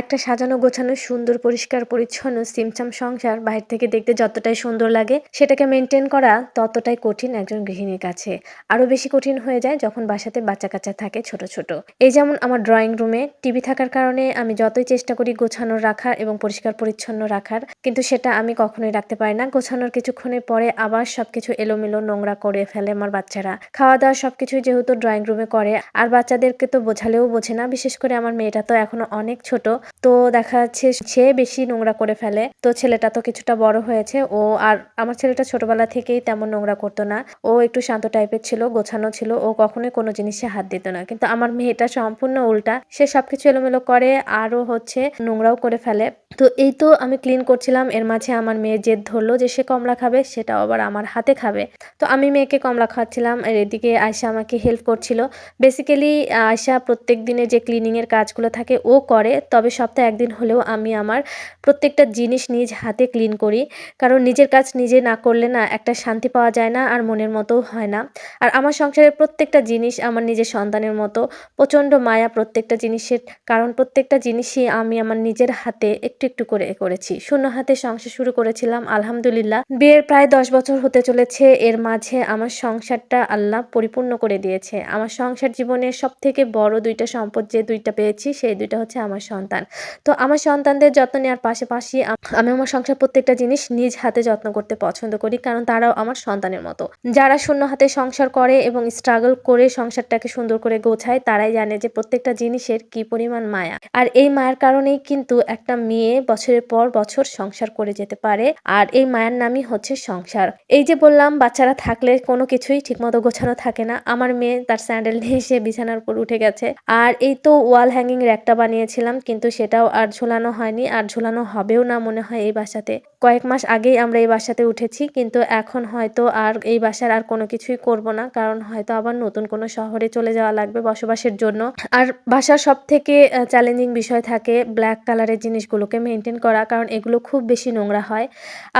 একটা সাজানো গোছানো, সুন্দর, পরিষ্কার, পরিচ্ছন্ন, সিমচাম সংসার বাইরে থেকে দেখতে যতটাই সুন্দর লাগে, সেটাকে মেনটেন করা ততটাই কঠিন একজন গৃহিণীর কাছে। আরও বেশি কঠিন হয়ে যায় যখন বাসাতে বাচ্চা কাচ্চা থাকে ছোট ছোট। এই যেমন আমার ড্রয়িং রুমে টিভি থাকার কারণে আমি যতই চেষ্টা করি গোছানো রাখার এবং পরিষ্কার, পরিচ্ছন্ন রাখার, কিন্তু সেটা আমি কখনোই রাখতে পারি না। গোছানোর কিছুক্ষণের পরে আবার সবকিছু এলোমেলো নোংরা করে ফেলে আমার বাচ্চারা। খাওয়া দাওয়া সবকিছু যেহেতু ড্রয়িং রুমে করে, আর বাচ্চাদেরকে তো বোঝালেও বোঝে না, বিশেষ করে আমার মেয়েটা তো এখনও অনেক ছোট। তো দেখা যাচ্ছে সে বেশি নোংরা করে ফেলে। তো ছেলেটা তো কিছুটা বড় হয়েছে। ও আর আমার ছেলেটা ছোটবেলা থেকেই তেমন নোংরা করতো না। ও একটু শান্ত টাইপের ছিল, গোছানো ছিল। ও কখনোই কোনো জিনিসে হাত দিত না। কিন্তু আমার মেয়েটা সম্পূর্ণ উল্টা। সে সবকিছু এলোমেলো করে আরও হচ্ছে নোংরাও করে ফেলে। তো এই তো আমি ক্লিন করছিলাম। এর মাঝে আমার মেয়ে জেদ ধরলো যে সে কমলা খাবে, সেটাও আবার আমার হাতে খাবে। তো আমি মেয়েকে কমলা খাওয়াচ্ছিলাম। আর এদিকে আয়সা আমাকে হেল্প করছিল। বেসিক্যালি আয়সা প্রত্যেক দিনে যে ক্লিনিংয়ের কাজগুলো থাকে, ও করে। তবে সপ্তাহে একদিন হলেও আমি আমার প্রত্যেকটা জিনিস নিজ হাতে ক্লিন করি। কারণ নিজের কাজ নিজে না করলে না একটা শান্তি পাওয়া যায় না আর মনের মতো হয় না। আর আমার সংসারের প্রত্যেকটা জিনিস আমার নিজের সন্তানের মতো, প্রচণ্ড মায়া প্রত্যেকটা জিনিসের, কারণ প্রত্যেকটা জিনিসই আমি আমার নিজের হাতে একটু একটু করে করেছি। শূন্য হাতে সংসার শুরু করেছিলাম, আলহামদুলিল্লাহ। বিয়ের প্রায় দশ বছর হতে চলেছে, এর মাঝে আমার সংসারটা আল্লাহ পরিপূর্ণ করে দিয়েছে। আমার সংসার জীবনের সব থেকে বড় দুইটা সম্পদ যে দুইটা পেয়েছি, সেই দুইটা হচ্ছে আমার সন্তান। তো আমার সন্তানদের যত্ন নেওয়ার পাশাপাশি আমি আমার সংসার প্রত্যেকটা জিনিস নিজ হাতে যত্ন করতে পছন্দ করি, কারণ তারাও আমার সন্তানের মতো। যারা শূন্য হাতে সংসার করে এবং স্ট্রাগল করে সংসারটাকে সুন্দর করে গোছায়, তারাই জানে যে প্রত্যেকটা জিনিসের কি পরিমাণ মায়া। আর এই মায়ের কারণেই কিন্তু একটা মেয়ে বছরের পর বছর সংসার করে যেতে পারে, আর এই মায়ের নামই হচ্ছে সংসার। এই যে বললাম, বাচ্চারা থাকলে কোনো কিছুই ঠিকমতো গোছানো থাকে না। আমার মেয়ে তার স্যান্ডেল নিয়ে এসে বিছানার উপর উঠে গেছে। আর এই তো ওয়াল হ্যাঙ্গিং র্যাকটা বানিয়েছিলাম, কিন্তু সেটাও আর ঝোলানো হয়নি, আর ঝোলানো হবেও না মনে হয় এই বাসাতে। কয়েক মাস আগেই আমরা এই বাসাতে উঠেছি, কিন্তু এখন হয়তো আর এই বাসার আর কোনো কিছুই করব না, কারণ হয়তো আবার নতুন কোনো শহরে চলে যাওয়া লাগবে বসবাসের জন্য। আর বাসার সব থেকে চ্যালেঞ্জিং বিষয় থাকে ব্ল্যাক কালারের জিনিসগুলোকে মেনটেন করা, কারণ এগুলো খুব বেশি নোংরা হয়।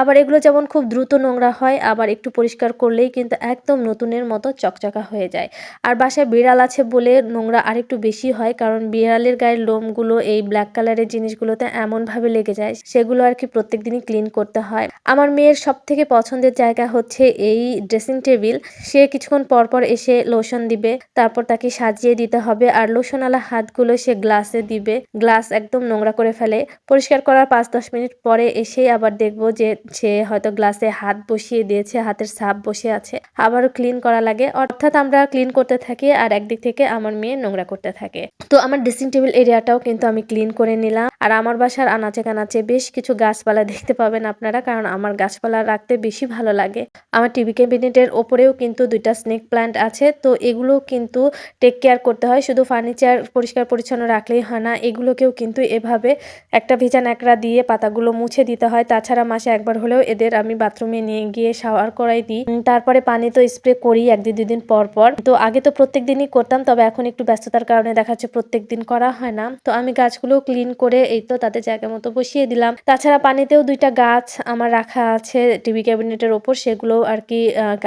আবার এগুলো যেমন খুব দ্রুত নোংরা হয়, আবার একটু পরিষ্কার করলেই কিন্তু একদম নতুনের মতো চকচকা হয়ে যায়। আর বাসায় বিড়াল আছে বলে নোংরা আরেকটু বেশি হয়, কারণ বিড়ালের গায়ের লোমগুলো এই ব্ল্যাক কালারের জিনিসগুলোতে এমনভাবে লেগে যায়, সেগুলো আর কি প্রত্যেক দিনই ক্লিন করতে হয়। আমার মেয়ের সব থেকে পছন্দের জায়গা হচ্ছে এই ড্রেসিং টেবিল সে কিছুক্ষণ পর পর এসে লোশন দিবে, তারপর তাকে সাজিয়ে দিতে হবে, আর লোশনওয়ালা হাতগুলো সে গ্লাসে দিবে গ্লাস একদম নোংরা করে ফেলে। পরিষ্কার করার পাঁচ দশ মিনিট পরে এসেই আবার দেখব যে সে হয়তো গ্লাসে হাত বসিয়ে দিয়েছে, হাতের সাপ বসে আছে। আবারও ক্লিন করা লাগে, অর্থাৎ আমরা ক্লিন করতে থাকি, আর একদিক থেকে আমার মেয়ে নোংরা করতে থাকে। তো আমার ড্রেসিং টেবিল এরিয়াটাও কিন্তু আমি ক্লিন করে নিলাম। আর আমার বাসার আনাচে কানাচে বেশ কিছু গাছপালা দেখতে পাবেন আপনারা, কারণ আমার গাছপালা রাখতে বেশি ভালো লাগে। আমার টিভি ক্যাবিনেটের ওপরেও কিন্তু দুইটা স্নেক প্ল্যান্ট আছে, তো এগুলো কিন্তু টেক কেয়ার করতে হয়। শুধু ফার্নিচার পরিষ্কার পরিচ্ছন্ন রাখলেই হয় না, এগুলোকেও কিন্তু এভাবে একটা ভিজা ন্যাকড়া দিয়ে পাতাগুলো মুছে দিতে হয়। তাছাড়া মাসে একবার হলেও এদের আমি বাথরুমে নিয়ে গিয়ে শাওয়ার করাই দিই। তারপরে পানি তো স্প্রে করি একদিন দুদিন পর পর। তো আগে তো প্রত্যেক দিনই করতাম, তবে এখন একটু ব্যস্ততার কারণে দেখা যাচ্ছে প্রত্যেক দিন করা হয় না। তো আমি গাছগুলো ক্লিন করে এই তো তাদের জায়গা মতো বসিয়ে দিলাম। তাছাড়া পানিতেও দুইটা গাছ আমার রাখা আছে টিভি ক্যাবিনেটের ওপর, সেগুলো আর কি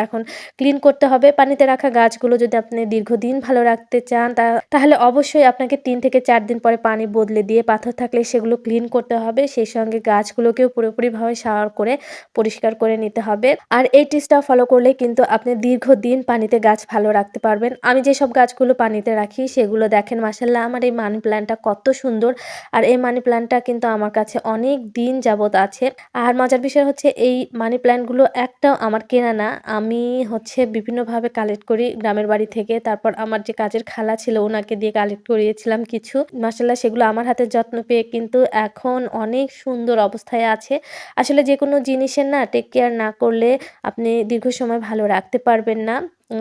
এখন ক্লিন করতে হবে। পানিতে রাখা গাছগুলো যদি আপনি দীর্ঘদিন ভালো রাখতে চান তাহলে অবশ্যই আপনাকে তিন থেকে চার দিন পরে পানি বদলে দিয়ে পাথর থাকলে সেগুলো ক্লিন করতে হবে। সেই সঙ্গে গাছগুলোকেও পুরোপুরিভাবে শাওয়ার করে পরিষ্কার করে নিতে হবে। আর এই টিপসটা ফলো করলে কিন্তু আপনি দীর্ঘদিন পানিতে গাছ ভালো রাখতে পারবেন। আমি যেসব গাছগুলো পানিতে রাখি, সেগুলো দেখেন মাসাল্লাহ আমার এই মানি প্ল্যান্টটা কত সুন্দর। আর এই মানি প্ল্যান্টটা কিন্তু আমার কাছে অনেক দিন যাবৎ আছে। আর মজার বিষয় হচ্ছে এই মানি প্ল্যান্টগুলো একটাও আমার কেনা না। আমি হচ্ছে বিভিন্নভাবে কালেক্ট করি গ্রামের বাড়ি থেকে। তারপর আমার যে কাজের খালা ছিল ওনাকে দিয়ে কালেক্ট করিয়েছিলাম কিছু। মাসাল্লাহ সেগুলো আমার হাতে যত্ন পেয়ে কিন্তু এখন অনেক সুন্দর অবস্থায় আছে। আসলে যে কোনো জিনিসের না টেক কেয়ার না করলে আপনি দীর্ঘ সময় ভালো রাখতে পারবেন না।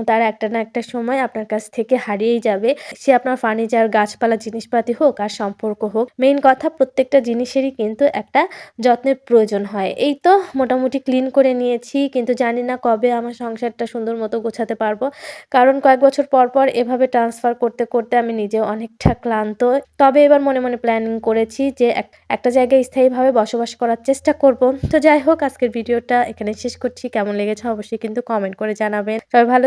তার একটা না একটা সময় আপনার কাছ থেকে হারিয়েই যাবে। সে আপনার ফার্নিচার গাছপালা, জিনিসপাতি হোক আর সম্পর্ক হোক মেইন কথা প্রত্যেকটা জিনিসেরই কিন্তু একটা যত্নের প্রয়োজন হয়। এই তো মোটামুটি ক্লিন করে নিয়েছি, কিন্তু জানি না কবে আমার সংসারটা সুন্দর মতো গোছাতে পারব। কারণ কয়েক বছর পর পর এভাবে ট্রান্সফার করতে করতে আমি নিজেও অনেকটা ক্লান্ত। তবে এবার মনে মনে প্ল্যানিং করেছি যে একটা জায়গায় স্থায়ীভাবে বসবাস করার চেষ্টা করব। তো যাই হোক, আজকের ভিডিওটা এখানে শেষ করছি। কেমন লেগেছে অবশ্যই কিন্তু কমেন্ট করে জানাবেন। সবাই ভালো